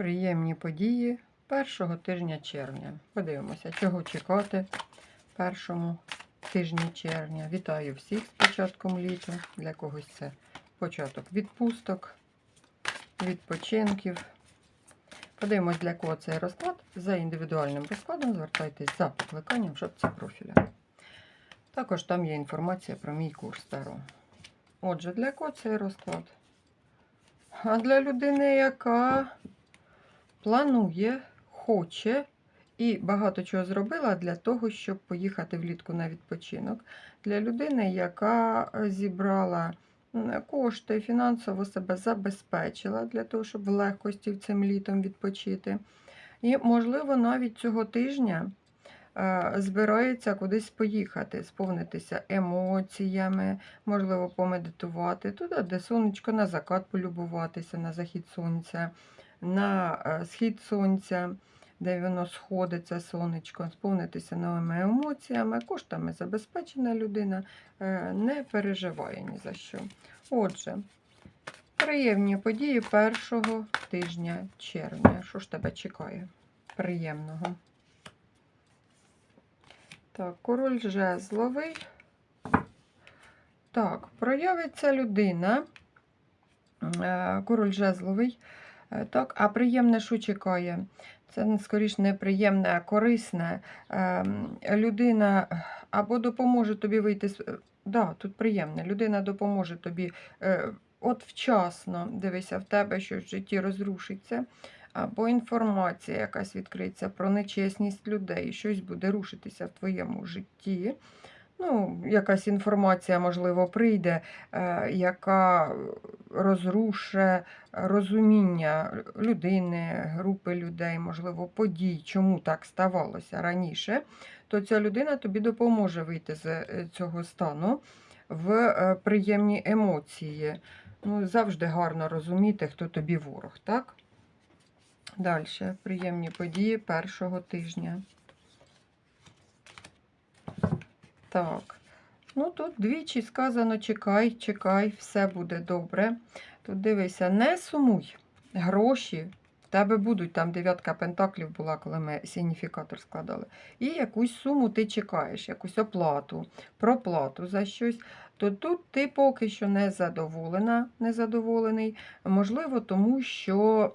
Приємні події першого тижня червня. Подивимося, чого чекати першому тижні червня. Вітаю всіх з початком літа. Для когось це початок відпусток, відпочинків. Подивимось, для кого цей розклад. За індивідуальним розкладом звертайтесь за покликанням в шапці профіля. Також там є інформація про мій курс Таро. Отже, для кого цей розклад? А для людини, яка планує, хоче і багато чого зробила для того, щоб поїхати влітку на відпочинок. Для людини, яка е, зібрала кошти, фінансово себе забезпечила для того, щоб в легкості цим літом відпочити. І, можливо, навіть цього тижня е, збирається кудись поїхати, сповнитися емоціями, можливо, помедитувати туди, де сонечко, на закат полюбуватися, на захід сонця, на е, схід сонця, де воно сходиться, сонечко, сповнитися новими емоціями, коштами забезпечена людина, е, не переживає ні за що. Отже, приємні події першого тижня червня. Що ж тебе чекає? Приємного. Так, король жезловий. Так, проявиться людина. Е, Король жезловий. Е, Так, а приємне, що чекає? Це скоріш не приємне, а корисне. Ем, Людина або допоможе тобі вийти з. е, Да, тут приємне. Людина допоможе тобі е, от вчасно, дивися, в тебе щось в житті розрушиться. Або інформація якась відкриється про нечесність людей, щось буде рушитися в твоєму житті. Ну, якась інформація, можливо, прийде, е, яка розруше розуміння людини, групи людей, можливо, подій, чому так ставалося раніше, то ця людина тобі допоможе вийти з е, цього стану в е, приємні емоції. Ну, завжди гарно розуміти, хто тобі ворог, так? Далі. Приємні події першого тижня. Так. Ну, тут двічі сказано: чекай, чекай, все буде добре. Тут дивися, не сумуй. Гроші в тебе будуть. Там дев'ятка пентаклів була, коли ми сигніфікатор складали. І якусь суму ти чекаєш, якусь оплату, проплату за щось. То тут ти поки що не задоволена, незадоволений. Можливо, тому що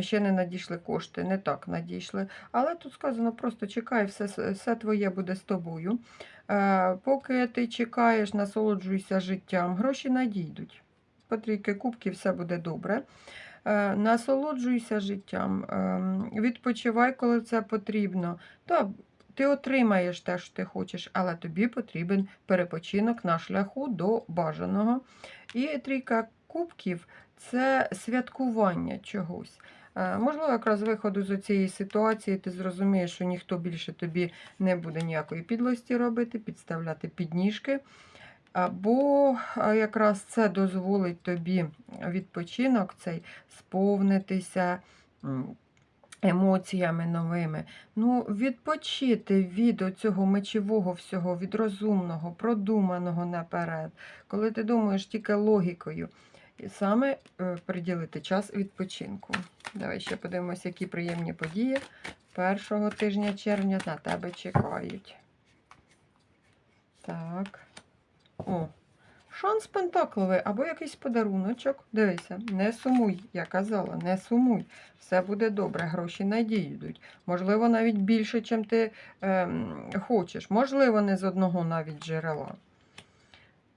ще не надійшли кошти, не так надійшли. Але тут сказано, просто чекай, все, все твоє буде з тобою. Е, Поки ти чекаєш, насолоджуйся життям, гроші надійдуть. По трійки кубків все буде добре. Е, Насолоджуйся життям, ем, відпочивай, коли це потрібно. Та, ти отримаєш те, що ти хочеш, але тобі потрібен перепочинок на шляху до бажаного. І трійка кубків це святкування чогось. Е, Можливо, якраз виходу з цієї ситуації ти зрозумієш, що ніхто більше тобі не буде ніякої підлості робити, підставляти підніжки. Або е, якраз це дозволить тобі відпочинок цей сповнитися емоціями новими. Ну, відпочити від цього мечового всього, від розумного, продуманого наперед, коли ти думаєш тільки логікою. І саме е, приділити час відпочинку. Давай ще подивимося, які приємні події першого тижня червня на тебе чекають. Так. О, шанс пентакловий або якийсь подаруночок. Дивися, не сумуй, я казала, не сумуй. Все буде добре, гроші надійдуть. Можливо, навіть більше, чим ти ем, хочеш. Можливо, не з одного навіть джерела.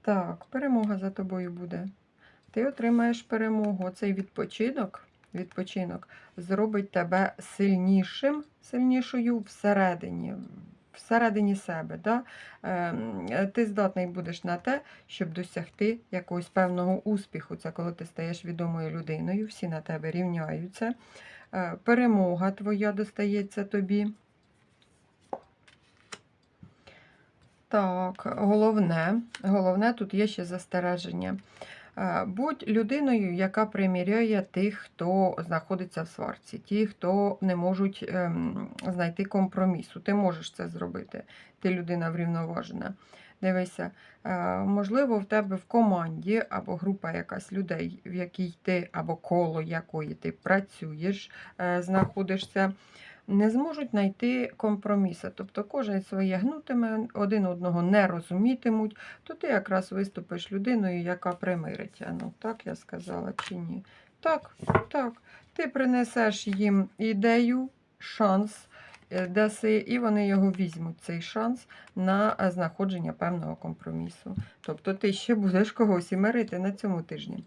Так, перемога за тобою буде. Ти отримаєш перемогу. Цей відпочинок, відпочинок зробить тебе сильнішим, сильнішою всередині, всередині себе. Да? Ем, Ти здатний будеш на те, щоб досягти якогось певного успіху. Це коли ти стаєш відомою людиною, всі на тебе рівняються. Е, Перемога твоя достається тобі. Так, головне, головне, тут є ще застереження. Е, Будь людиною, яка приміряє тих, хто знаходиться в сварці, ті, хто не можуть ем, знайти компромісу. Ти можеш це зробити. Ти людина врівноважена. Дивися, е, можливо, в тебе в команді або група якась людей, в якій ти або коло якої ти працюєш, е, знаходишся, не зможуть знайти компроміси. Тобто кожен своє гнутиме, один одного не розумітимуть, то ти якраз виступиш людиною, яка примирить. Ну, так я сказала чи ні? Так, так. Ти принесеш їм ідею, шанс, е, даси, і вони його візьмуть, цей шанс на е, знаходження певного компромісу. Тобто ти ще будеш когось і мирити на цьому тижні,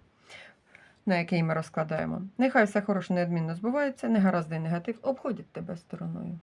на який ми розкладаємо. Нехай все хороше неодмінно збувається, негаразди і негатив обходять тебе стороною.